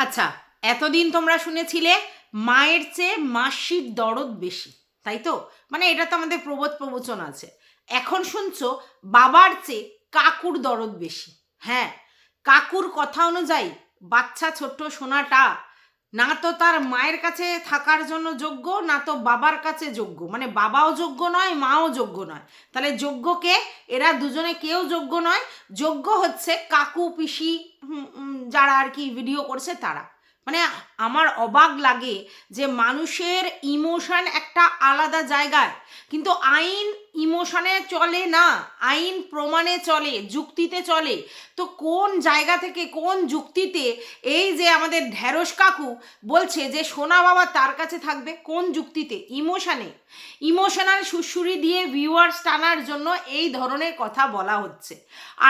আচ্ছা এতদিন তোমরা শুনেছিলে মায়ের চেয়ে মাসির দরদ বেশি, তাই তো? মানে এটা তো আমাদের প্রবোধ প্রবচন আছে। এখন শুনছো, বাবার চেয়ে কাকুর দরদ বেশি। হ্যাঁ কাকুর কথা অনুযায়ী বাচ্চা ছোট্ট সোনাটা না তো তার মায়ের কাছে থাকার জন্য যোগ্য, না তো বাবার কাছে যোগ্য। মানে বাবাও যোগ্য নয়, মাও যোগ্য নয়। তাহলে যোগ্যকে এরা দুজনে কেউ যোগ্য নয়। যোগ্য হচ্ছে কাকু, পিসি যারা আর কি ভিডিও করছে তারা। মানে আমার অবাক লাগে যে মানুষের ইমোশন একটা আলাদা জায়গায়। কিন্তু আইন ইমোশনে চলে না, আইন প্রমাণে চলে, যুক্তিতে চলে। তো কোন জায়গা থেকে, কোন যুক্তিতে এই যে আমাদের ঢ্যাঁড়স কাকু বলছে যে সোনা বাবা তার কাছে থাকবে, কোন যুক্তিতে? ইমোশনে। ইমোশনাল সুশুরি দিয়ে ভিউয়ার্স টানার জন্য এই ধরনের কথা বলা হচ্ছে।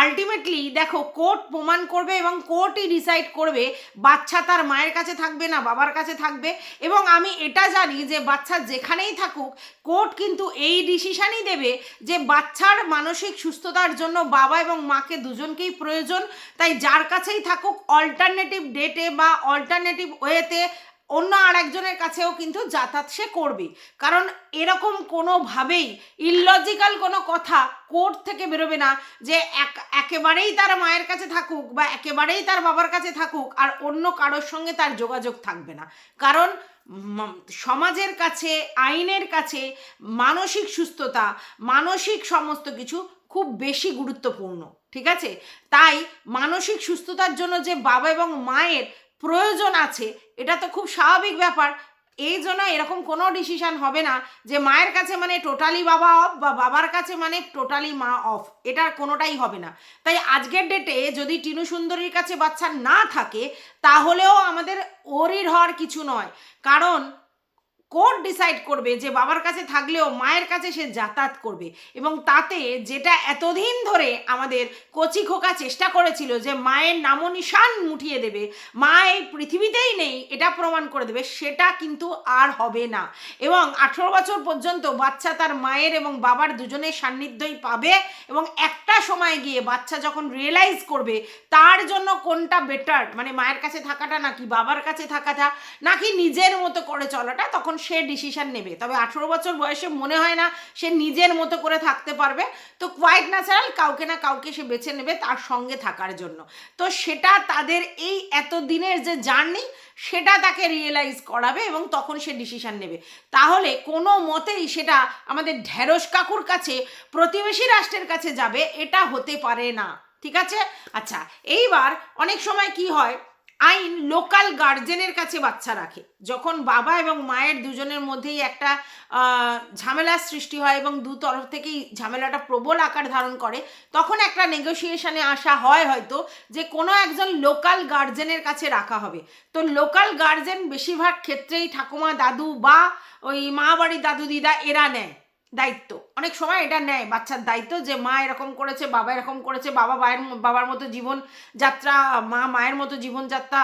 আলটিমেটলি দেখো কোর্ট প্রমাণ করবে এবং কোর্টই ডিসাইড করবে বাচ্চা তার মায়ের কাছে থাকবে না, বাবার কাছে থাকবে। এবং আমি এটা জানি যে বাচ্চা যেখানেই থাকুক কোর্ট কিন্তু এই ডিসিশনই দেবে যে বাচ্চার মানসিক সুস্থতার জন্য বাবা এবং মাকে দুজনকেই প্রয়োজন। তাই যার কাছেই থাকুক অল্টারনেটিভ ডেটে বা অল্টারনেটিভ ওয়েতে অন্য আর একজনের কাছেও কিন্তু যাতায়াত সে করবে কারণ এরকম কোনোভাবেই ইললজিক্যাল কোনো কথা কোর্ট থেকে বেরোবে না যে এক, একেবারেই তার মায়ের কাছে থাকুক বা একেবারেই তার বাবার কাছে থাকুক আর অন্য কারোর সঙ্গে তার যোগাযোগ থাকবে না। কারণ সমাজের কাছে, আইনের কাছে মানসিক সুস্থতা, মানসিক সমস্ত কিছু খুব বেশি গুরুত্বপূর্ণ, ঠিক আছে? তাই মানসিক সুস্থতার জন্য যে বাবা এবং মায়ের প্রয়োজন আছে, এটা তো খুব স্বাভাবিক ব্যাপার। এই জন্য এরকম কোনো ডিসিশান হবে না যে মায়ের কাছে মানে টোটালি বাবা অফ বা বাবার কাছে মানে টোটালি মা অফ এটার কোনোটাই হবে না। তাই আজকের ডেটে যদি টিনু সুন্দরীর কাছে বাচ্চা না থাকে, তাহলেও আমাদের ওরির হওয়ার কিছু নয়। কারণ কোর্ট ডিসাইড করবে যে বাবার কাছে থাকলেও মায়ের কাছে সে যাতায়াত করবে। এবং তাতে যেটা এতদিন ধরে আমাদের কচি খোকা চেষ্টা করেছিল যে মায়ের নামনিশান মুঠিয়ে দেবে, মা এই পৃথিবীতেই নেই, এটা প্রমাণ করে দেবে, সেটা কিন্তু আর হবে না। এবং আঠেরো বছর পর্যন্ত বাচ্চা তার মায়ের এবং বাবার দুজনের সান্নিধ্যই পাবে এবং একটা সময় গিয়ে বাচ্চা যখন রিয়েলাইজ করবে, তার জন্য কোনটা বেটার মানে মায়ের কাছে থাকাটা নাকি বাবার কাছে থাকাটা? নাকি নিজের মতো করে চলাটা? তখন সে ডিসিশন নেবে। তবে আঠেরো বছর বয়সে মনে হয় না সে নিজের মতো করে থাকতে পারবে। তো কোয়াইট ন্যাচারাল কাউকে না কাউকে সে বেছে নেবে তার সঙ্গে থাকার জন্য। তো সেটা তাদের এই এত দিনের যে জার্নি সেটা তাকে রিয়েলাইজ করাবে এবং তখন সে ডিসিশন নেবে। তাহলে কোনো মতেই সেটা আমাদের ঢেঁড়স কাকুর কাছে, প্রতিবেশী রাষ্ট্রের কাছে যাবে, এটা হতে পারে না। ঠিক আছে? আচ্ছা এইবার অনেক সময় কি হয়? আইন লোকাল গার্জেনের কাছে বাচ্চা রাখে। যখন বাবা এবং মায়ের দুজনের মধ্যেই একটা ঝামেলার সৃষ্টি হয় এবং দু তরফ থেকেই ঝামেলাটা প্রবল আকার ধারণ করে, তখন একটা নেগোসিয়েশনে আসা হয় হয়তো যে কোনো একজন লোকাল গার্জেনের কাছে রাখা হবে। তো লোকাল গার্জেন বেশিরভাগ ক্ষেত্রেই ঠাকুমা দাদু বা ওই মা বাড়ির দাদু দিদা এরা নেয়। দায়িত্ব। অনেক সময় এটা নেয় বাচ্চার দায়িত্ব যে মা এরকম করেছে, বাবা এরকম করেছে, বাবা মায়ের বাবার মতো জীবন যাত্রা মা মায়ের মতো জীবনযাত্রা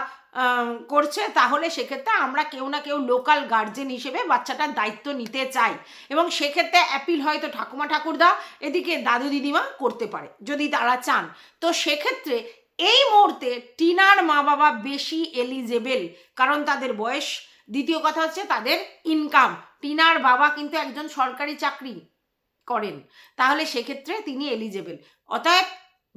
করছে, তাহলে সেক্ষেত্রে আমরা কেউ না কেউ লোকাল গার্জেন হিসেবে বাচ্চাটার দায়িত্ব নিতে চাই। এবং সেক্ষেত্রে অ্যাপিল হয়তো ঠাকুমা ঠাকুরদা, এদিকে দাদু দিদিমা করতে পারে, যদি তারা চান। তো সেক্ষেত্রে এই মুহূর্তে টিনার মা বাবা বেশি এলিজেবেল কারণ তাদের বয়স, দ্বিতীয় কথা হচ্ছে তাদের ইনকাম টিনার বাবা কিন্তু একজন সরকারি চাকরি করেন। তাহলে সেক্ষেত্রে তিনি এলিজেবেল অতএব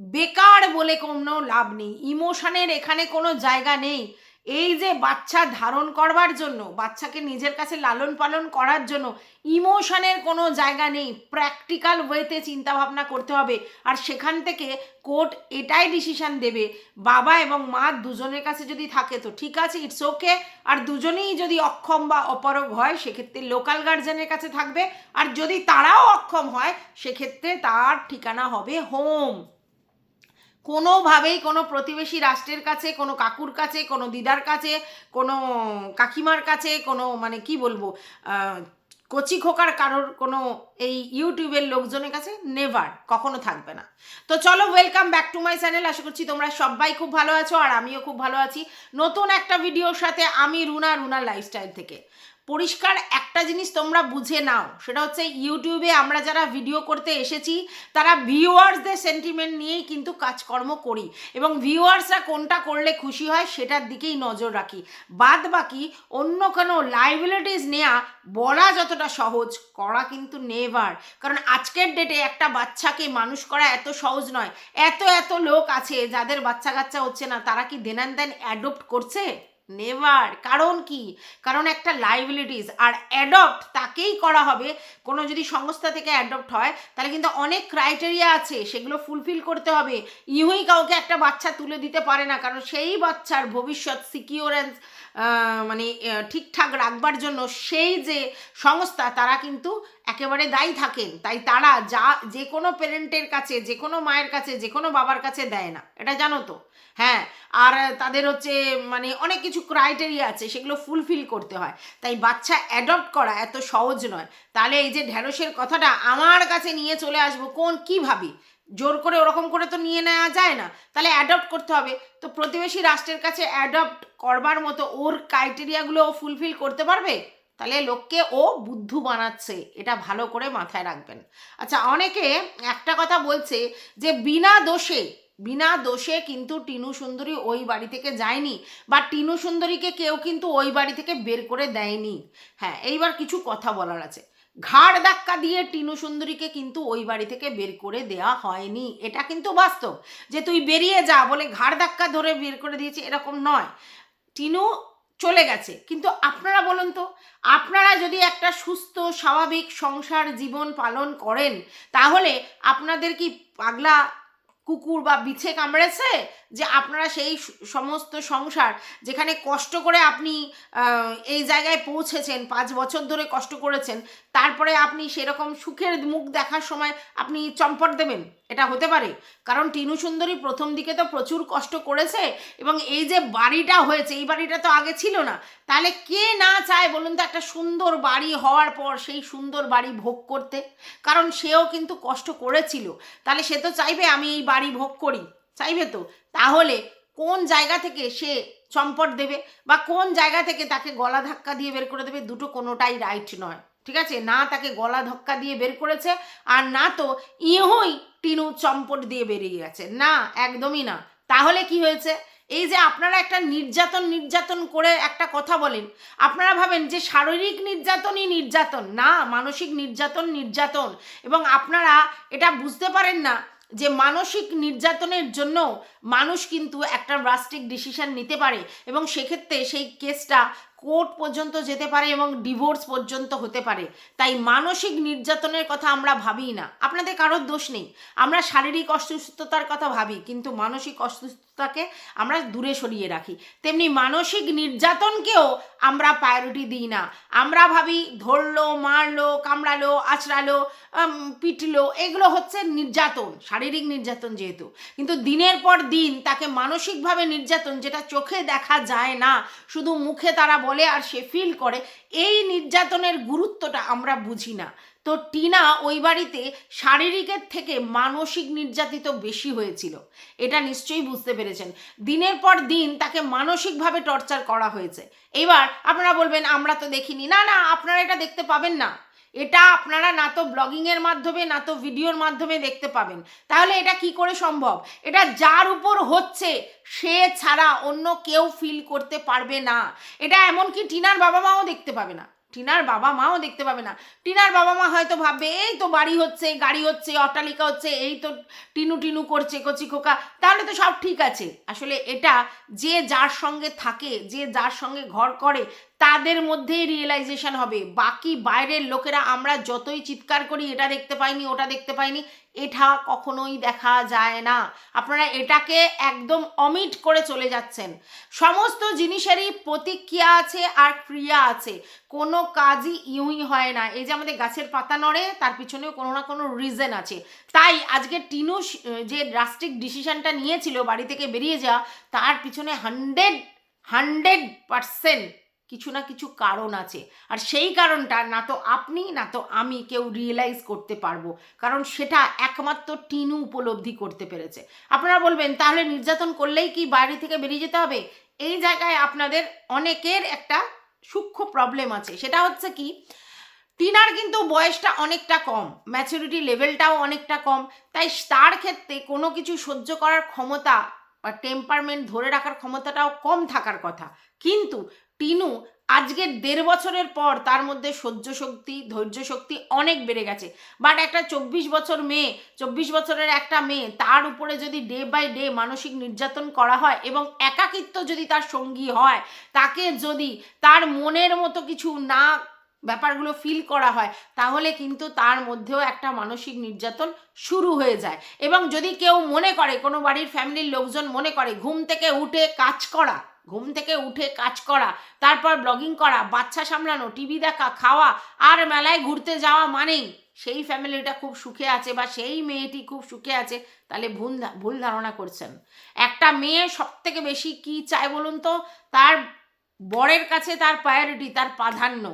বেকার বলে কোনো লাভ নেই। ইমোশনের এখানে কোনো জায়গা নেই। এই যে বাচ্চা ধারণ করবার জন্য, বাচ্চাকে নিজের কাছে লালন পালন করার জন্য ইমোশনের কোনো জায়গা নেই, প্র্যাকটিক্যাল ওয়েতে চিন্তা ভাবনা করতে হবে। আর সেখান থেকে কোর্ট এটাই ডিসিশন দেবে, বাবা এবং মা দুজনের কাছে যদি থাকে তো ঠিক আছে, ইটস ওকে। আর দুজনেই যদি অক্ষম বা অপারগ হয়, সেক্ষেত্রে লোকাল গার্জেনের কাছে থাকবে। আর যদি তারাও অক্ষম হয়, সেক্ষেত্রে তার ঠিকানা হবে হোম। কোনোভাবেই কোনো প্রতিবেশী রাষ্ট্রের কাছে, কোনো কাকুর কাছে, কোনো দিদার কাছে, কোনো কাকিমার কাছে, কোনো মানে কি বলব কচি খোকার কারোর কোনো এই ইউটিউবের লোকজনের কাছে নেভার, কখনো থাকবে না। তো চলো welcome back to my channel আশা করছি তোমরা সবাই খুব ভালো আছো আর আমিও খুব ভালো আছি। নতুন একটা ভিডিওর সাথে আমি রুনা রুনা লাইফস্টাইল থেকে। পরিষ্কার একটা জিনিস তোমরা বুঝে নাও, সেটা হচ্ছে ইউটিউবে আমরা যারা ভিডিও করতে এসেছি, তারা ভিউয়ার্সদের সেন্টিমেন্ট নিয়েই কিন্তু কাজকর্ম করি এবং ভিউয়ার্সরা কোনটা করলে খুশি হয় সেটার দিকেই নজর রাখি। বাদ বাকি অন্য কোনো লাইবিলিটিস নেওয়া বলা যতটা সহজ, করা কিন্তু নেভার কারণ আজকের ডেটে একটা বাচ্চাকে মানুষ করা এত সহজ নয়। এত এত লোক আছে যাদের বাচ্চা কাচ্চা হচ্ছে না, তারা কি দেন দেন অ্যাডপ্ট করছে? নেভার। কারণ কি? কারণ একটা লাইবিলিটিস আর অ্যাডপ্ট তাকেই করা হবে। কোনো যদি সংস্থা থেকে অ্যাডপ্ট হয়, তাহলে কিন্তু অনেক ক্রাইটেরিয়া আছে, সেগুলো ফুলফিল করতে হবে। ইহুই কাউকে একটা বাচ্চা তুলে দিতে পারে না, কারণ সেই বাচ্চার ভবিষ্যৎ সিকিউরেন্স মানে ঠিকঠাক রাখবার জন্য সেই যে সংস্থা, তারা কিন্তু একেবারে দায়ী থাকেন। তাই তারা যা, যে কোনো পেরেন্টের কাছে, যে কোনো মায়ের কাছে, যে কোনো বাবার কাছে দেয় না। এটা জানো তো? হ্যাঁ আর তাদের হচ্ছে মানে অনেক কিছু ক্রাইটেরিয়া আছে, সেগুলো ফুলফিল করতে হয়। তাই বাচ্চা অ্যাডপ্ট করা এত সহজ নয়। তাহলে এই যে ঢ্যাঁড়সের কথাটা আমার কাছে নিয়ে চলে আসব, কোন, কী ভাবি? জোর করে ওরকম করে তো নিয়ে নেওয়া যায় না। তাহলে অ্যাডপ্ট করতে হবে। তো প্রতিবেশী রাষ্ট্রের কাছে অ্যাডপ্ট করবার মতো ওর ক্রাইটেরিয়াগুলো ও ফুলফিল করতে পারবে? তাহলে লোককে ও বুদ্ধু বানাচ্ছে। এটা ভালো করে মাথায় রাখবেন। আচ্ছা অনেকে একটা কথা বলছে যে বিনা দোষে বিনা দোষে কিন্তু টিনু সুন্দরী ওই বাড়ি থেকে যায়নি বা টিনু সুন্দরীকে কেউ কিন্তু ওই বাড়ি থেকে বের করে দেয়নি। হ্যাঁ এইবার কিছু কথা বলার আছে। ঘাড় ধাক্কা দিয়ে টিনু সুন্দরীকে কিন্তু ওই বাড়ি থেকে বের করে দেওয়া হয়নি। এটা কিন্তু বাস্তব যে তুই বেরিয়ে যা বলে ঘাড় ধাক্কা ধরে বের করে দিয়েছে এরকম নয়। টিনু চলে গেছে। কিন্তু আপনারা বলুন তো, আপনারা যদি একটা সুস্থ, স্বাভাবিক সংসার জীবন পালন করেন, তাহলে আপনাদের কি পাগলা কুকুর বা বিছে কামড়েছে? যে আপনারা সেই সমস্ত সংসার যেখানে কষ্ট করে আপনি এই জায়গায় পৌঁছেছেন, পাঁচ বছর ধরে কষ্ট করেছেন, তারপরে আপনি সেরকম সুখের মুখ দেখার সময় আপনি চম্পট দেবেন। এটা হতে পারে। কারণ টিনু সুন্দরী প্রথম দিকে তো প্রচুর কষ্ট করেছে এবং এই যে বাড়িটা হয়েছে, এই বাড়িটা তো আগে ছিল না। তাহলে কে না চায় বলুন তো একটা সুন্দর বাড়ি হওয়ার পর সেই সুন্দর বাড়ি ভোগ করতে? কারণ সেও কিন্তু কষ্ট করেছিল। তাহলে সে তো চাইবে আমি এই বাড়ি ভোগ করি। চাইবে তো? তাহলে কোন জায়গা থেকে সে চম্পট দেবে বা কোন জায়গা থেকে তাকে গলা ধাক্কা দিয়ে বের করে দেবে দুটো কোনোটাই রাইট নয়। ঠিক আছে? না তাকে গলা ধাক্কা দিয়ে বের করেছে আর না তো ইহই টিনু চম্পট দিয়ে বেরিয়ে গেছে। না, একদমই না। তাহলে কি হয়েছে? এই যে আপনারা একটা নির্যাতন নির্যাতন করে একটা কথা বলেন, আপনারা ভাবেন যে শারীরিক নির্যাতনই নির্যাতন। না, মানসিক নির্যাতন নির্যাতন। এবং আপনারা এটা বুঝতে পারেন না যে মানসিক নির্যাতনের জন্য মানুষ কিন্তু একটা রাস্টিক ডিসিশন নিতে পারে এবং সেক্ষেত্রে সেই কেসটা কোর্ট পর্যন্ত যেতে পারে এবং ডিভোর্স পর্যন্ত হতে পারে। তাই মানসিক নির্যাতনের কথা আমরা ভাবি না। আপনাদের কারোর দোষ নেই। আমরা শারীরিক অসুস্থতার কথা ভাবি, কিন্তু মানসিক অসুস্থতাকে আমরা দূরে সরিয়ে রাখি। তেমনি মানসিক নির্যাতনকেও আমরা প্রায়োরিটি দিই না। আমরা ভাবি ধরলো, মারলো, কামড়ালো আঁচড়ালো পিটলো, এগুলো হচ্ছে নির্যাতন, শারীরিক নির্যাতন যেহেতু। কিন্তু দিনের পর দিন তাকে মানসিকভাবে নির্যাতন, যেটা চোখে দেখা যায় না, শুধু মুখে তারা বলে আর সে ফিল করে, এই নির্যাতনের গুরুত্বটা আমরা বুঝি না। তো টিনা ওই বাড়িতে শারীরিকের থেকে মানসিক নির্যাতিত বেশি হয়েছিল, এটা নিশ্চয়ই বুঝতে পেরেছেন। দিনের পর দিন তাকে মানসিকভাবে টর্চার করা হয়েছে। এবার আপনারা বলবেন, আমরা তো দেখিনি। না না, আপনারা এটা দেখতে পাবেন না। এটা আপনারা না তো ব্লগিংয়ের মাধ্যমে, না তো ভিডিওর মাধ্যমে দেখতে পাবেন। তাহলে এটা কি করে সম্ভব? এটা যার উপর হচ্ছে, সে ছাড়া অন্য কেউ ফিল করতে পারবে না। এটা এমনকি টিনার বাবা মাও দেখতে পাবে না। টিনার বাবা মাও দেখতে পাবে না। টিনার বাবা মা হয়তো ভাববে, এই তো বাড়ি হচ্ছে, গাড়ি হচ্ছে, অট্টালিকা হচ্ছে, এই তো টিনু টিনু করছে, কচি খোকা। তাহলে তো সব ঠিক আছে। আসলে এটা যে যার সঙ্গে থাকে, যে যার সঙ্গে ঘর করে তাদের মধ্যেই রিয়েলাইজেশন হবে। বাকি বাইরের লোকেরা আমরা যতই চিৎকার করি, এটা দেখতে পাইনি, ওটা দেখতে পাইনি, এটা কখনোই দেখা যায় না। আপনারা এটাকে একদম অমিট করে চলে যাচ্ছেন। সমস্ত জিনিসেরই প্রতিক্রিয়া আছে আর ক্রিয়া আছে। কোনো কাজই ইউই হয় না। এই যে আমাদের গাছের পাতা নড়ে, তার পিছনেও কোনো না কোনো রিজন আছে। তাই আজকে টিনু যে ড্রাস্টিক ডিসিশনটা নিয়েছিল বাড়ি থেকে বেরিয়ে যাওয়া, তার পিছনে হান্ড্রেড হান্ড্রেড পারসেন্ট কিছু না কিছু কারণ আছে। আর সেই কারণটা না তো আপনি, না তো আমি কেউ রিয়েলাইজ করতে পারব। কারণ সেটা একমাত্র টিনু উপলব্ধি করতে পেরেছে। আপনারা বলবেন, তাহলে নির্যাতন করলেই কি বাইরে থেকে বেরিয়ে যেতে হবে? এই জায়গায় আপনাদের অনেকের একটা সূক্ষ্ম প্রবলেম আছে। সেটা হচ্ছে কি, টিনার কিন্তু বয়সটা অনেকটা কম ম্যাচুরিটি লেভেলটাও অনেকটা কম। তাই তার ক্ষেত্রে কোনো কিছু সহ্য করার ক্ষমতা বা টেম্পারমেন্ট ধরে রাখার ক্ষমতাটাও কম থাকার কথা। কিন্তু টিনু আজকের দেড় বছরের পর তার মধ্যে সহ্য শক্তি, ধৈর্য শক্তি অনেক বেড়ে গেছে। বাট একটা চব্বিশ বছর মেয়ে, চব্বিশ বছরের একটা মেয়ে, তার উপরে যদি ডে বাই ডে মানসিক নির্যাতন করা হয় এবং একাকিত্ব যদি তার সঙ্গী হয়, তাকে যদি তার মনের মতো কিছু না ব্যাপারগুলো ফিল করা হয়, তাহলে কিন্তু তার মধ্যেও একটা মানসিক নির্যাতন শুরু হয়ে যায়। এবং যদি কেউ মনে করে, কোনো বাড়ির ফ্যামিলির লোকজন মনে করে, ঘুম থেকে উঠে কাজ করা ঘুম থেকে উঠে কাজ করা, তারপর ব্লগিং করা, বাচ্চা সামলানো টিভি দেখা, খাওয়া, আর মেলায় ঘুরতে যাওয়া মানেই সেই ফ্যামিলিটা খুব সুখে আছে বা সেই মেয়েটি খুব সুখে আছে, তাহলে ভুল ভুল ধারণা করছেন। একটা মেয়ে সব থেকে বেশি কি চায় বলুন তো? তার বরের কাছে তার প্রায়োরিটি তার প্রাধান্য,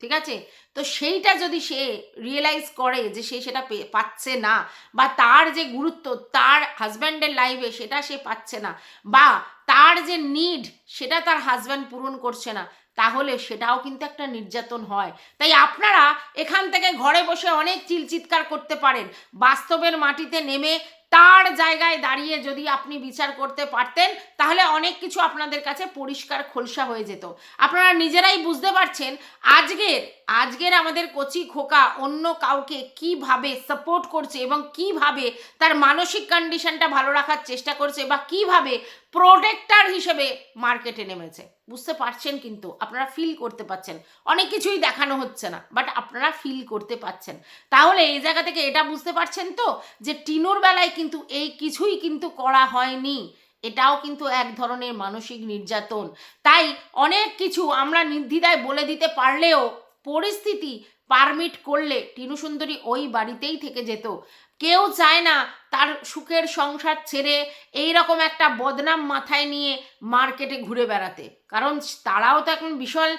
ঠিক আছে? তো সেইটা যদি সে রিয়েলাইজ করে যে সে সেটা পাচ্ছে না, বা তার যে গুরুত্ব, তার হাজব্যান্ডের লাইফে সেটা সে পাচ্ছে না, বা তার যে নিড সেটা তার হাজব্যান্ড পূরণ করছে না। তাহলে সেটাও কিন্তু একটা নির্যাতন হয়। তাই আপনারা এখান থেকে ঘরে বসে অনেক চিলচিৎকার করতে পারেন। বাস্তবের মাটিতে নেমে তার জায়গায় দাঁড়িয়ে যদি আপনি বিচার করতে পারতেন, তাহলে অনেক কিছু আপনাদের কাছে পরিষ্কার খোলসা হয়ে যেত। আপনারা নিজেরাই বুঝতে পারছেন, আজকের আজকের আমাদের কচি খোকা অন্য কাউকে কীভাবে সাপোর্ট করছে এবং কীভাবে তার মানসিক কন্ডিশনটা ভালো রাখার চেষ্টা করছে বা কীভাবে প্রোটেক্টার হিসেবে মার্কেটে নেমেছে। বুঝতে পারছেন কিন্তু, আপনারা ফিল করতে পাচ্ছেন। অনেক কিছুই দেখানো হচ্ছে না বাট আপনারা ফিল করতে পাচ্ছেন। তাহলে এই জায়গা থেকে এটা বুঝতে পারছেন তো, যে টিনুর বেলায় কিন্তু এই কিছুই কিন্তু করা হয়নি। এটাও কিন্তু এক ধরনের মানসিক নির্যাতন। তাই অনেক কিছু আমরা নির্দ্বিধায় বলে দিতে পারলেও পরিস্থিতি পারমিট করলে টিনু সুন্দরী ওই বাড়িতেই থেকে যেত। কেউ চায় না তার সুখের সংসার ছেড়ে এই রকম একটা বদনাম মাথায় নিয়ে মার্কেটে ঘুরে বেড়াতে। কারণ তারাও তো এখন বিশাল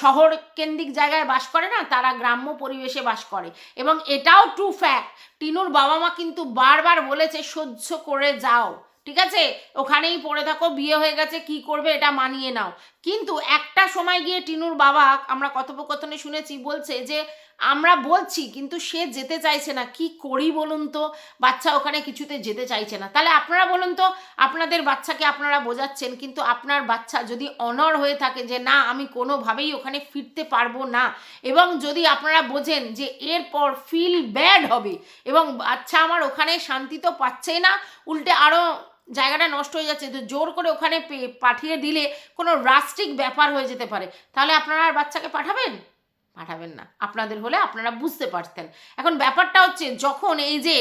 শহর কেন্দ্রিক জায়গায় বাস করে না, তারা গ্রাম্য পরিবেশে বাস করে। এবং এটাও ট্রু ফ্যাক্ট টিনুর বাবা মা কিন্তু বারবার বলেছে, সহ্য করে যাও। ঠিক আছে? ওখানেই পড়ে থাকো, বিয়ে হয়ে গেছে, কি করবে এটা মানিয়ে নাও। কিন্তু একটা সময় গিয়ে টিনুর বাবা, আমরা কথোপকথনে শুনেছি, বলছে যে আমরা বলছি, কিন্তু সে যেতে চাইছে না। কি করি বলুন তো? বাচ্চা ওখানে কিছুতে যেতে চাইছে না। তাহলে আপনারা বলুন তো, আপনাদের বাচ্চাকে আপনারা বোঝাচ্ছেন, কিন্তু আপনার বাচ্চা যদি অনর হয়ে থাকে যে, না, আমি কোনোভাবেই ওখানে ফিরতে পারব না। এবং যদি আপনারা বোঝেন যে, এরপর ফিল ব্যাড হবে এবং বাচ্চা আমার ওখানে শান্তি তো পাচ্ছেই না, উল্টে আরও জায়গাটা নষ্ট হয়ে যাচ্ছে, তো জোর করে ওখানে পাঠিয়ে দিলে কোনো রাস্টিক ব্যাপার হয়ে যেতে পারে। তাহলে আপনারা আর বাচ্চাকে পাঠাবেন? পাঠাবেন না। আপনাদের হলে আপনারা বুঝতে পারতেন। এখন ব্যাপারটা হচ্ছে, যখন এই যে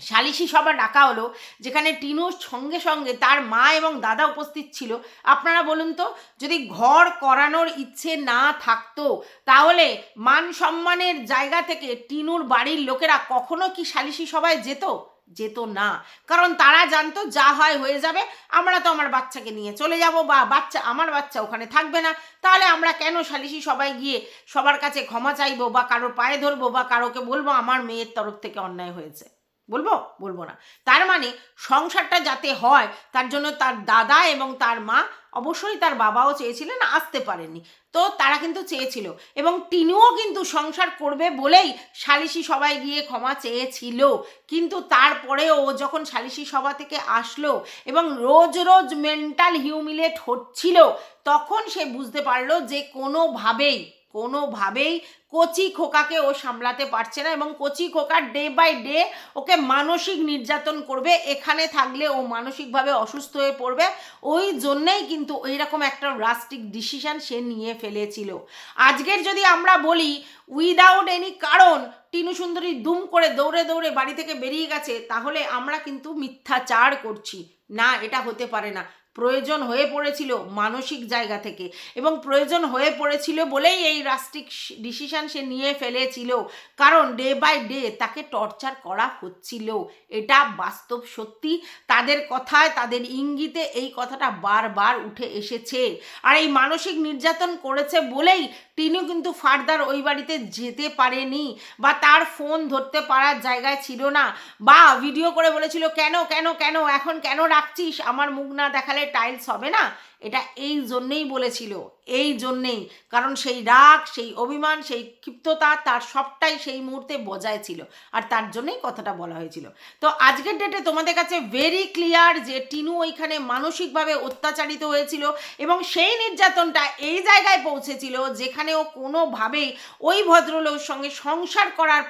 সালিশি সভা ডাকা হলো, যেখানে টিনুর সঙ্গে সঙ্গে তার মা এবং দাদা উপস্থিত ছিল, আপনারা বলুন তো, যদি ঘর করানোর ইচ্ছে না থাকতো, তাহলে মান সম্মানের জায়গা থেকে টিনুর বাড়ির লোকেরা কখনো কি সালিশি সভায় যেত? যেত না। কারণ তারা জানতো যা হয় হয়ে যাবে, আমরা তো আমার বাচ্চাকে নিয়ে চলে যাব বা বাচ্চা, আমার বাচ্চা ওখানে থাকবে না। তাহলে আমরা কেন সালিশি সবাই গিয়ে সবার কাছে ক্ষমা চাইব বা কারোর পায়ে ধরবো বা কারোকে বলব আমার মেয়ের তরফ থেকে অন্যায় হয়েছে? বলব? বলব না। তার মানে সংসারটা যাতে হয়, তার জন্য তার দাদা এবং তার মা অবশ্যই তার বাবাও চেয়েছিলেন, আসতে পারেনি তো তারা কিন্তু চেয়েছিল এবং টিনুও কিন্তু সংসার করবে বলেই সালিশি সবাই গিয়ে ক্ষমা চেয়েছিল। কিন্তু তারপরেও ও যখন সালিশি সভা থেকে আসলো এবং রোজ রোজ মেন্টাল হিউমিলেট হচ্ছিল, তখন সে বুঝতে পারল যে কোনোভাবেই কোনোভাবেই কচি খোকাকে ও সামলাতে পারছে না এবং কচি খোকা ডে বাই ডে ওকে মানসিক নির্যাতন করবে, এখানে থাকলে ও মানসিকভাবে অসুস্থ হয়ে পড়বে। ওই জন্যেই কিন্তু ওইরকম একটা রাস্টিক ডিসিশন সে নিয়ে ফেলেছিল। আজকের যদি আমরা বলি উইদাউট এনি কারণ টিনু সুন্দরী দুম করে দৌড়ে দৌড়ে বাড়ি থেকে বেরিয়ে গেছে, তাহলে আমরা কিন্তু মিথ্যাচার করছি। না, এটা হতে পারে না। প্রয়োজন হয়ে পড়েছিল মানসিক জায়গা থেকে এবং প্রয়োজন হয়ে পড়েছিল বলেই এই রাষ্ট্রিক ডিসিশন সে নিয়ে ফেলেছিল। কারণ ডে বাই ডে তাকে টর্চার করা হচ্ছিল। এটা বাস্তব সত্যি। তাদের কথায়, তাদের ইঙ্গিতে এই কথাটা বারবার উঠে এসেছে। আর এই মানসিক নির্যাতন করেছে বলেই টিনু কিন্তু ফার্দার ওই বাড়িতে যেতে পারেনি বা তার ফোন ধরতে পারার জায়গায় ছিল না। বা ভিডিও করে বলেছিল, কেন কেন কেন, এখন কেন রাখছিস? আমার মুখ না দেখালে টাইলস হবে না? এটা এই জন্যেই বলেছিল, এই জন্যেই। কারণ সেই রাগ, সেই অভিমান, সেই ক্ষিপ্ততা তার সবটাই সেই মুহূর্তে বজায় ছিল আর তার জন্যই কথাটা বলা হয়েছিল। তো আজকের ডেটে তোমাদের কাছে ভেরি ক্লিয়ার যে টিনু ওইখানে মানসিকভাবে অত্যাচারিত হয়েছিল এবং সেই নির্যাতনটা এই জায়গায় পৌঁছেছিল যেখানে ও কোনোভাবেই ওই ভদ্রলোকের সঙ্গে সংসার করার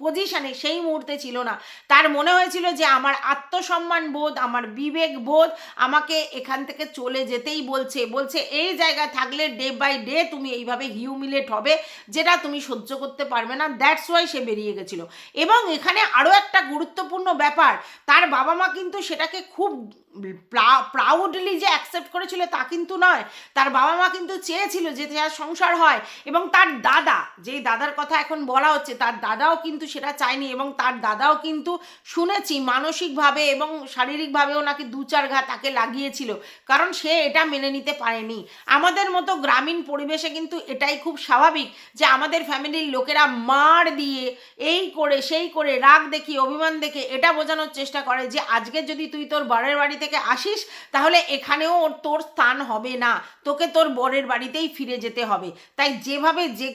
পজিশনে সেই মুহূর্তে ছিল না। তার মনে হয়েছিল যে আমার আত্মসম্মান বোধ, আমার বিবেক বোধ আমাকে এখান থেকে চলে যেতেই বলছে। বলছে, এই জায়গায় থাকলে ডে বাই ডে তুমি এইভাবে হিউমিলেট হবে, যেটা তুমি সহ্য করতে পারবে না। দ্যাটস ওয়াই সে বেরিয়ে গেছিল। এবং এখানে আরও একটা গুরুত্বপূর্ণ ব্যাপার, তার বাবা মা কিন্তু সেটাকে খুব প্রাউডলি যে অ্যাকসেপ্ট করেছিল তা কিন্তু নয়। তার বাবা মা কিন্তু চেয়েছিল যে তার সংসার হয় এবং তার দাদা, যেই দাদার কথা এখন বলা হচ্ছে, তার দাদাও কিন্তু সেটা চায়নি এবং তার দাদাও কিন্তু শুনেছি মানসিকভাবে এবং শারীরিকভাবেও নাকি দু চার ঘা তাকে লাগিয়েছিল। কারণ সে এটা মেনে নিতে পারেনি। আমাদের মতো গ্রামীণ পরিবেশে কিন্তু এটাই খুব স্বাভাবিক যে আমাদের ফ্যামিলির লোকেরা মার দিয়ে এই করে, সেই করে, রাগ দেখি, অভিমান দেখে এটা বোঝানোর চেষ্টা করে যে আজকে যদি তুই তোর বরের বাড়ি থেকে আসিস, তাহলে এখানেও তোর স্থান হবে না। তোকে তোর বরের বাড়িতেই ফিরে যেতে হবে। তাই যেভাবে যে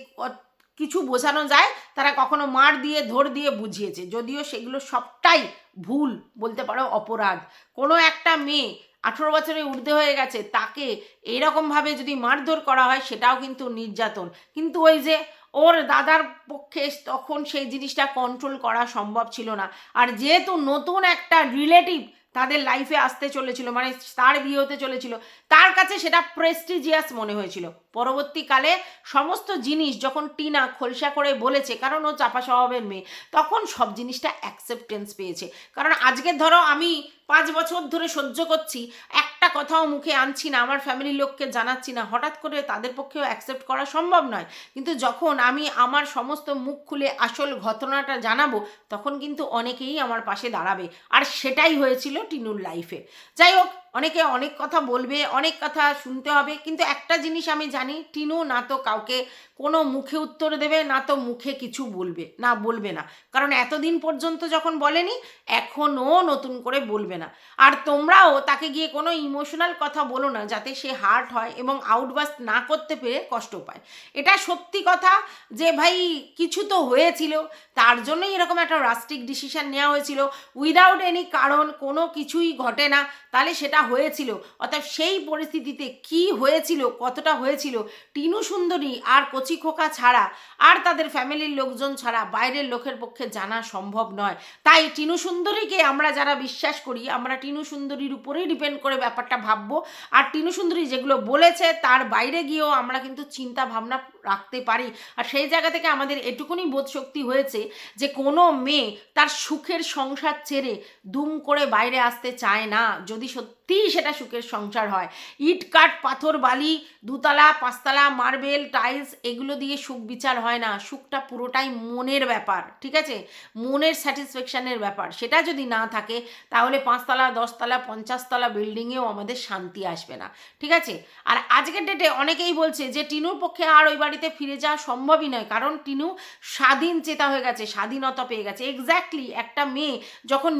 কিছু বোঝানো যায়, তারা কখনো মার দিয়ে, ধর দিয়ে বুঝিয়েছে। যদিও সেগুলো সবটাই ভুল, বলতে পারো অপরাধ। কোনো একটা মেয়ে আঠেরো বছরে ঊর্ধ্বে হয়ে গেছে, তাকে এইরকমভাবে যদি মারধর করা হয়, সেটাও কিন্তু নির্যাতন। কিন্তু ওই যে ওর দাদার পক্ষে তখন সেই জিনিসটা কন্ট্রোল করা সম্ভব ছিল না। আর যেহেতু নতুন একটা রিলেটিভ তাদের লাইফে আসতে চলেছিল মানে তার বিয়ে হতে চলেছিল, তার কাছে সেটা প্রেস্টিজিয়াস মনে হয়েছিল। পরবর্তীকালে সমস্ত জিনিস যখন টিনা খোলসা করে বলেছে, কারণ ও চাপা স্বভাবের মেয়ে, তখন সব জিনিসটা অ্যাকসেপ্টেন্স পেয়েছে। কারণ আজকে ধরো আমি পাঁচ বছর ধরে সহ্য করছি, একটা কথাও মুখে আনছি না, আমার ফ্যামিলির লোককে জানাচ্ছি না। হঠাৎ করে তাদের পক্ষেও অ্যাকসেপ্ট করা সম্ভব নয়। কিন্তু যখন আমি আমার সমস্ত মুখ খুলে আসল ঘটনাটা জানাব, তখন কিন্তু অনেকেই আমার পাশে দাঁড়াবে। আর সেটাই হয়েছিল টিনুর লাইফে যাই হোক অনেকে অনেক কথা বলবে, অনেক কথা শুনতে হবে, কিন্তু একটা জিনিস আমি জানি, টিনু না তো কাউকে কোনো মুখে উত্তর দেবে, না তো মুখে কিছু বলবে, না বলবে না। কারণ এতদিন পর্যন্ত যখন বলেনি, এখনও নতুন করে বলবে না। আর তোমরাও তাকে গিয়ে কোনো ইমোশনাল কথা বলো না, যাতে সে হার্ট হয় এবং আউটবাস্ট না করতে পেরে কষ্ট পায়। এটা সত্যি কথা যে, ভাই, কিছু তো হয়েছিল, তার জন্যই এরকম একটা রাস্টিক ডিসিশন নেওয়া হয়েছিল। উইদাউট এনি কারণ, কোনো কিছুই ঘটে না, তাহলে সেটা হয়েছিল? অর্থাৎ সেই পরিস্থিতিতে কি হয়েছিল? কতটা হয়েছিল? টিনু সুন্দরী আর কচি খোকা ছাড়া আর তাদের ফ্যামিলির লোকজন ছাড়া বাইরের লোকের পক্ষে জানা সম্ভব নয়। তাই টিনু সুন্দরীকে আমরা যারা বিশ্বাস করি, আমরা টিনু সুন্দরীর উপরেই ডিপেন্ড করে ব্যাপারটা ভাববো। আর টিনু সুন্দরী যেগুলো বলেছে, তার বাইরে গিয়েও আমরা কিন্তু চিন্তা ভাবনা রাখতে পারি। আর সেই জায়গা থেকে আমাদের এটুকুনি বোধ শক্তি হয়েছে যে, কোনো মেয়ে তার সুখের সংসার ছেড়ে দুম করে বাইরে আসতে চায় না। যদি সত্যিই সেটা সুখের সংসার হয়। ইট কাঠ, পাথর, বালি, দুতলা, পাঁচতলা, মার্বেল, টাইলস এগুলো দিয়ে সুখ বিচার হয় না। সুখটা পুরোটাই মনের ব্যাপার, ঠিক আছে? মনের স্যাটিসফ্যাকশানের ব্যাপার। সেটা যদি না থাকে, তাহলে পাঁচতলা, দশতলা, পঞ্চাশতলা বিল্ডিংয়েও আমাদের শান্তি আসবে না, ঠিক আছে? আর আজকের ডেটে অনেকেই বলছে যে, টিনুর পক্ষে আর ওই বাড়িতে ফিরে যাওয়া সম্ভবই নয়। কারণ টিনু স্বাধীন চেতা হয়ে গেছে, স্বাধীনতা পেয়ে গেছে। এক্স্যাক্টলি একটা মেয়ে যখন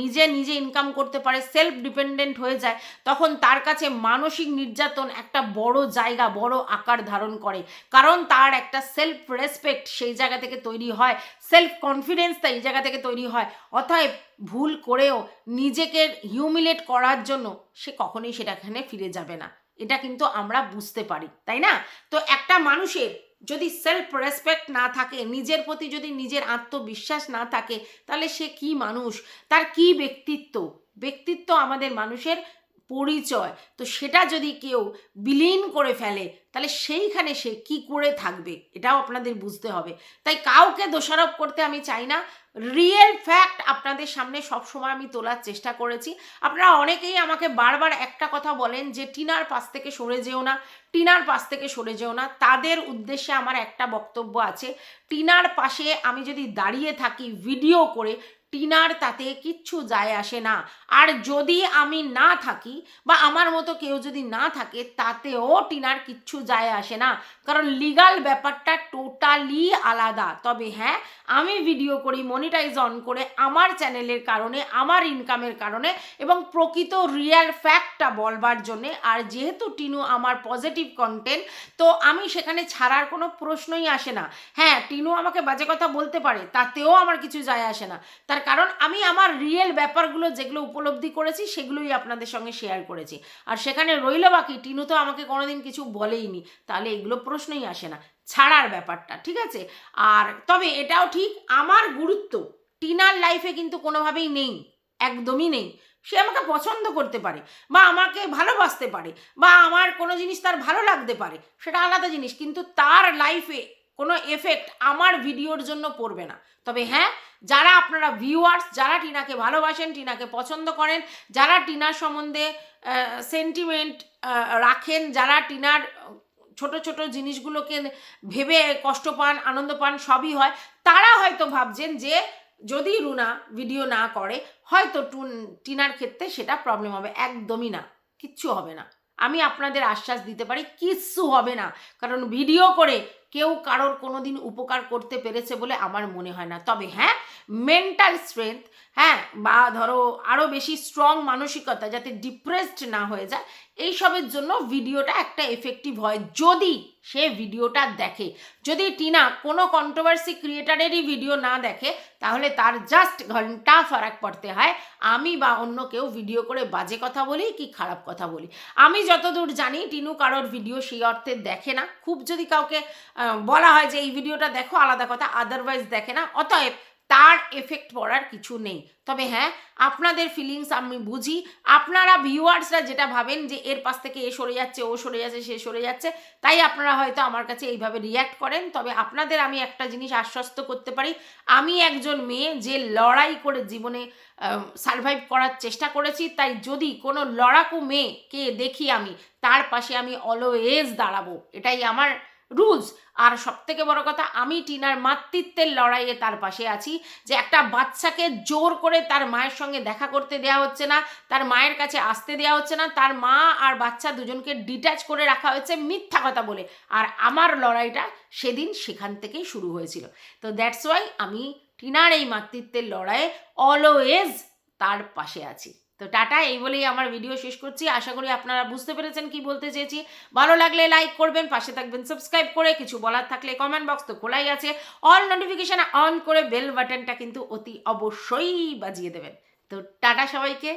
নিজে নিজে ইনকাম করতে পারে সেলফ ডিপেন্ডেন্ট হয়ে যায়, তখন তার কাছে মানসিক নির্যাতন একটা বড় জায়গা, বড় আকার ধারণ করে। কারণ তার একটা সেলফ রেসপেক্ট সেই জায়গা থেকে তৈরি হয় সেলফ কনফিডেন্স এই জায়গা থেকে তৈরি হয়। অতএব ভুল করেও নিজেকে হিউমিলেট করার জন্য সে কখনোই সেটাখানে ফিরে যাবে না। এটা কিন্তু আমরা বুঝতে পারি, তাই না? তো একটা মানুষের যদি সেলফ রেসপেক্ট না থাকে, নিজের প্রতি যদি নিজের আত্মবিশ্বাস না থাকে, তাহলে সে কি মানুষ? তার কি ব্যক্তিত্ব? ব্যক্তিত্ব আমাদের মানুষের পরিচয়। তো সেটা যদি কেউ বিলীন করে ফেলে, তাহলে সেইখানে সে কি করে থাকবে? এটাও আপনাদের বুঝতে হবে। তাই কাউকে দোষারোপ করতে আমি চাই না। রিয়েল ফ্যাক্ট আপনাদের সামনে সবসময় আমি তোলার চেষ্টা করেছি। আপনারা অনেকেই আমাকে বারবার একটা কথা বলেন যে, টিনার পাশ থেকে সরে যেও না, টিনার পাশ থেকে সরে যেও না। তাদের উদ্দেশ্যে আমার একটা বক্তব্য আছে। টিনার পাশে আমি যদি দাঁড়িয়ে থাকি, ভিডিও করে টিনার তাতে কিচ্ছু যায় আসে না। আর যদি আমি না থাকি বা আমার মতো কেউ যদি না থাকে, তাতেও টিনার কিচ্ছু যায় আসে না। কারণ লিগাল ব্যাপারটা টোটালি আলাদা। তবে হ্যাঁ আমি ভিডিও করি মনিটাইজ অন করে আমার চ্যানেলের কারণে, আমার ইনকামের কারণে এবং প্রকৃত রিয়েল ফ্যাক্টটা বলবার জন্যে। আর যেহেতু টিনু আমার পজিটিভ কন্টেন্ট তো আমি সেখানে ছাড়ার কোনো প্রশ্নই আসে না। হ্যাঁ টিনু আমাকে বাজে কথা বলতে পারে, তাতেও আমার কিছু যায় আসে না। তার কারণ আমি আমার রিয়েল ব্যাপারগুলো যেগুলো উপলব্ধি করেছি, সেগুলোই আপনাদের সঙ্গে শেয়ার করেছি। আর সেখানে রইল বাকি, টিনু তো আমাকে কোনোদিন কিছু বলেইনি, তাহলে এগুলো প্রশ্নই আসে না, ছাড়ার ব্যাপারটা, ঠিক আছে? আর তবে এটাও ঠিক, আমার গুরুত্ব, টিনার লাইফে কিন্তু কোনোভাবেই নেই, একদমই নেই। সে আমাকে পছন্দ করতে পারে, বা আমাকে ভালোবাসতে পারে, বা আমার কোনো জিনিস তার ভালো লাগতে পারে, সেটা আলাদা জিনিস, কিন্তু তার লাইফে কোনো এফেক্ট আমার ভিডিওর জন্য পড়বে না। তবে হ্যাঁ যারা আপনারা ভিউয়ার্স যারা টিনাকে ভালোবাসেন, টিনাকে পছন্দ করেন, যারা টিনার সম্বন্ধে সেন্টিমেন্ট রাখেন, যারা টিনার ছোট ছোট জিনিসগুলোকে ভেবে কষ্ট পান, আনন্দ পান, সবই হয়, তারা হয়তো ভাবছেন যে যদি রুনা ভিডিও না করে, হয়তো টুন, টিনার ক্ষেত্রে সেটা প্রবলেম হবে। একদমই না। কিচ্ছু হবে না। আমি আপনাদের আশ্বাস দিতে পারি, কিচ্ছু হবে না। কারণ ভিডিও করে কেউ কারোর কোনো দিন উপকার করতে পেরেছে বলে আমার মনে হয় না। তবে হ্যাঁ মেন্টাল স্ট্রেংথ হ্যাঁ বা ধরো আরও বেশি স্ট্রং মানসিকতা যাতে ডিপ্রেসড না হয়ে যায়, এইসবের জন্য ভিডিওটা একটা এফেক্টিভ হয়। যদি সে ভিডিওটা দেখে। যদি টিনা কোনো কন্ট্রোভার্সি ক্রিয়েটারেরই ভিডিও না দেখে, তাহলে তার জাস্ট ঘণ্টা ফারাক পড়তে হয়। আমি বা অন্য কেউ ভিডিও করে বাজে কথা বলি কি খারাপ কথা বলি? আমি যতদূর জানি, টিনু কারোর ভিডিও সেই অর্থে দেখে না। খুব যদি কাউকে বলা হয় যে, এই ভিডিওটা দেখো, আলাদা কথা আদারওয়াইজ দেখে না। অতএব তার এফেক্ট পড়ার কিছু নেই। তবে হ্যাঁ আপনাদের ফিলিংস আমি বুঝি। আপনারা ভিউয়ার্সরা যেটা ভাবেন যে, এর পাশ থেকে এ সরে যাচ্ছে, ও সরে যাচ্ছে, সে সরে যাচ্ছে, তাই আপনারা হয়তো আমার কাছে এইভাবে রিয়্যাক্ট করেন। তবে আপনাদের আমি একটা জিনিস আশ্বস্ত করতে পারি, আমি একজন মেয়ে যে লড়াই করে জীবনে সারভাইভ করার চেষ্টা করেছি, তাই যদি কোনো লড়াকু মেয়েকে দেখি আমি, তার পাশে আমি অলওয়েজ দাঁড়াবো। এটাই আমার রুলস আর সব থেকে বড় কথা, আমি টিনার মাতৃত্বের লড়াইয়ে তার পাশে আছি, যে একটা বাচ্চাকে জোর করে তার মায়ের সঙ্গে দেখা করতে দেওয়া হচ্ছে না, তার মায়ের কাছে আসতে দেওয়া হচ্ছে না, তার মা আর বাচ্চা দুজনকে ডিট্যাচ করে রাখা হয়েছে মিথ্যা কথা বলে। আর আমার লড়াইটা সেদিন সেখান থেকেই শুরু হয়েছিল। তো দ্যাটস ওয়াই আমি টিনার এই মাতৃত্বের লড়াইয়ে অলওয়েজ তার পাশে আছি। তো টাটা, এই বলেই আমার ভিডিও শেষ করছি। আশা করি আপনারা বুঝতে পেরেছেন কি বলতে চেয়েছি। ভালো লাগলে লাইক করবেন, পাশে থাকবেন সাবস্ক্রাইব করে কিছু বলার থাকলে কমেন্ট বক্স তো খোলাই আছে। অল নোটিফিকেশান অন করে বেল বাটনটা কিন্তু অতি অবশ্যই বাজিয়ে দেবেন। তো টাটা সবাইকে।